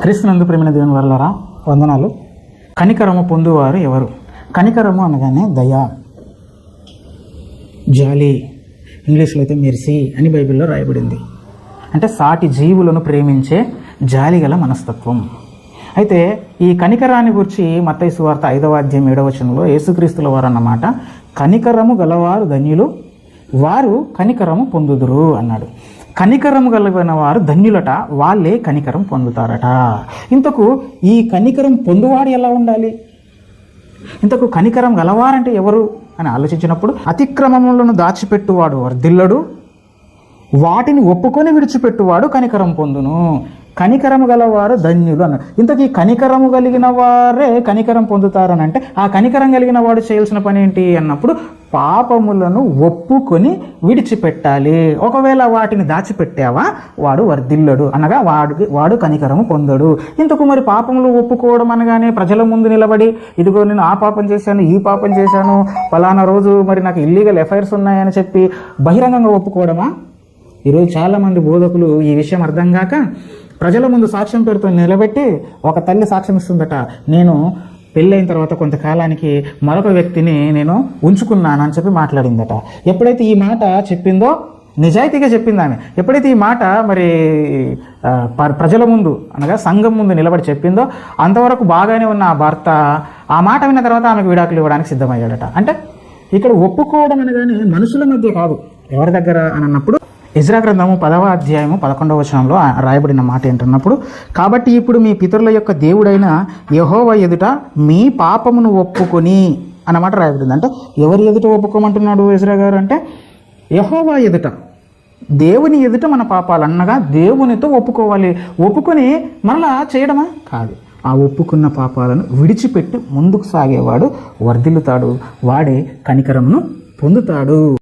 క్రీస్తునందు ప్రేమైన దేవుని వల్లరా? వందనాలు. కనికరము పొందువారు ఎవరు? కనికరము అనగానే దయ. జాలి. ఇంగ్లీష్లో అయితే మెర్సీ అని బైబిల్లో రాయబడింది. అంటే సాటి జీవులను ప్రేమించే జాలిగల మనస్తత్వం. అయితే ఈ కనికరాన్ని గురించి మత్తయి సువార్త ఐదవ అధ్యాయం ఏడవ వచనంలో యేసుక్రీస్తుల వారు అన్నమాట కనికరము గలవారు ధన్యులు వారు కనికరము పొందుదురు అన్నాడు. కనికరం కలిగిన వారు ధన్యులట వాళ్ళే కనికరం పొందుతారట. ఇంతకు ఈ కనికరం పొందువాడు ఎలా ఉండాలి? ఇంతకు కనికరం గలవారంటే ఎవరు అని ఆలోచించినప్పుడు అతిక్రమములను దాచిపెట్టువాడు వర్ధిల్లడు వాటిని ఒప్పుకొని విడిచిపెట్టువాడు కనికరం పొందును. కనికరము గలవారు ధన్యులు అన్నాడు. ఇంతకీ కనికరము కలిగిన వారే కనికరం పొందుతారని అంటే ఆ కనికరం కలిగిన వాడు చేయాల్సిన పని ఏంటి అన్నప్పుడు పాపములను ఒప్పుకొని విడిచిపెట్టాలి. ఒకవేళ వాటిని దాచిపెట్టావా? వాడు వర్ధిల్లడు. అనగా వాడు వాడు కనికరము పొందడు. ఇంతకు మరి పాపములు ఒప్పుకోవడం అనగానే ప్రజల ముందు నిలబడి ఇదిగో నేను ఆ పాపం చేశాను ఈ పాపం చేశాను ఫలానా రోజు మరి నాకు ఇల్లీగల్ ఎఫ్ఐఆర్స్ ఉన్నాయని చెప్పి బహిరంగంగా ఒప్పుకోవడమా? ఈరోజు చాలామంది బోధకులు ఈ విషయం అర్థం కాక ప్రజల ముందు సాక్ష్యం పేరుతో నిలబెట్టి ఒక తల్లి సాక్ష్యం ఇస్తుందట నేను పెళ్ళైన తర్వాత కొంతకాలానికి మరొక వ్యక్తిని నేను ఉంచుకున్నాను అని చెప్పి మాట్లాడిందట. ఎప్పుడైతే ఈ మాట చెప్పిందో నిజాయితీగా చెప్పింది ఆమె. ఎప్పుడైతే ఈ మాట మరి ప- ప్రజల ముందు అనగా సంఘం ముందు నిలబడి చెప్పిందో అంతవరకు బాగానే ఉన్న ఆ భర్త ఆ మాట విన్న తర్వాత ఆమెకు విడాకులు ఇవ్వడానికి సిద్ధమయ్యాడట. అంటే ఇక్కడ ఒప్పుకోవడం అనగానే మనుషుల మధ్య కాదు. ఎవరి దగ్గర అని అన్నప్పుడు ఇజ్రా గ్రంథము పదవ అధ్యాయము పదకొండవ వచనంలో రాయబడిన మాట ఏంటన్నప్పుడు కాబట్టి ఇప్పుడు మీ పితరుల యొక్క దేవుడైన యహోవ ఎదుట మీ పాపమును ఒప్పుకొని అన్నమాట రాయబడింది. అంటే ఎవరి ఎదుట ఒప్పుకోమంటున్నాడు ఇజ్రా గారు? అంటే యహోవా ఎదుట. దేవుని ఎదుట మన పాపాలు అన్నగా దేవునితో ఒప్పుకోవాలి. ఒప్పుకొని మరలా చేయడమా? కాదు. ఆ ఒప్పుకున్న పాపాలను విడిచిపెట్టి ముందుకు సాగేవాడు వర్ధిల్లుతాడు. వాడే కనికరమును పొందుతాడు.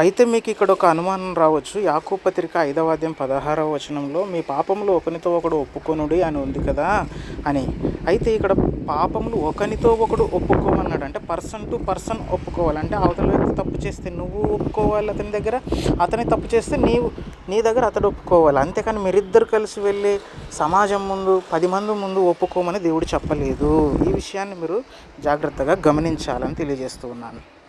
అయితే మీకు ఇక్కడ ఒక అనుమానం రావచ్చు. యాకూ పత్రిక ఐదవ అధ్యాయం పదహారవ వచనంలో మీ పాపములు ఒకనితో ఒకడు ఒప్పుకొనుడి అని ఉంది కదా? అని. అయితే ఇక్కడ పాపములు ఒకనితో ఒకడు ఒప్పుకోమన్నాడు. అంటే పర్సన్ టు పర్సన్ ఒప్పుకోవాలి. అంటే అవతల వ్యక్తి తప్పు చేస్తే నువ్వు ఒప్పుకోవాలి అతని దగ్గర అతని తప్పు చేస్తే నీవు నీ దగ్గర అతడు ఒప్పుకోవాలి. అంతేకాని మీరిద్దరు కలిసి వెళ్ళి సమాజం ముందు పది మంది ముందు ఒప్పుకోమని దేవుడు చెప్పలేదు. ఈ విషయాన్ని మీరు జాగ్రత్తగా గమనించాలని తెలియజేస్తూ ఉన్నాను.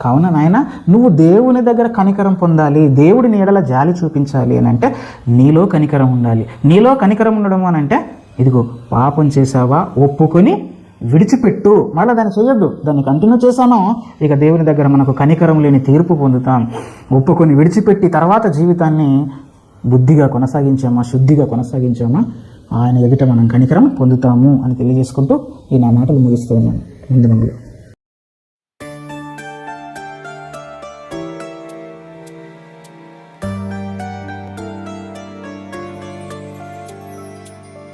కావున నాయన నువ్వు దేవుని దగ్గర కనికరం పొందాలి దేవుడి నీడల జాలి చూపించాలి అని అంటే నీలో కనికరం ఉండాలి. నీలో కనికరం ఉండడం అని అంటే ఇదిగో పాపం చేసావా ఒప్పుకొని విడిచిపెట్టు. మళ్ళీ దాన్ని చేయొద్దు దాన్ని కంటిన్యూ చేసామో ఇక దేవుని దగ్గర మనకు కనికరం లేని తీర్పు పొందుతాం. ఒప్పుకొని విడిచిపెట్టి తర్వాత జీవితాన్ని బుద్ధిగా కొనసాగించామా శుద్ధిగా కొనసాగించామా? ఆయన ఎదుట మనం కనికరం పొందుతాము అని తెలియజేసుకుంటూ ఈ నా మాటలు ముగిస్తూ ఉన్నాను ముందు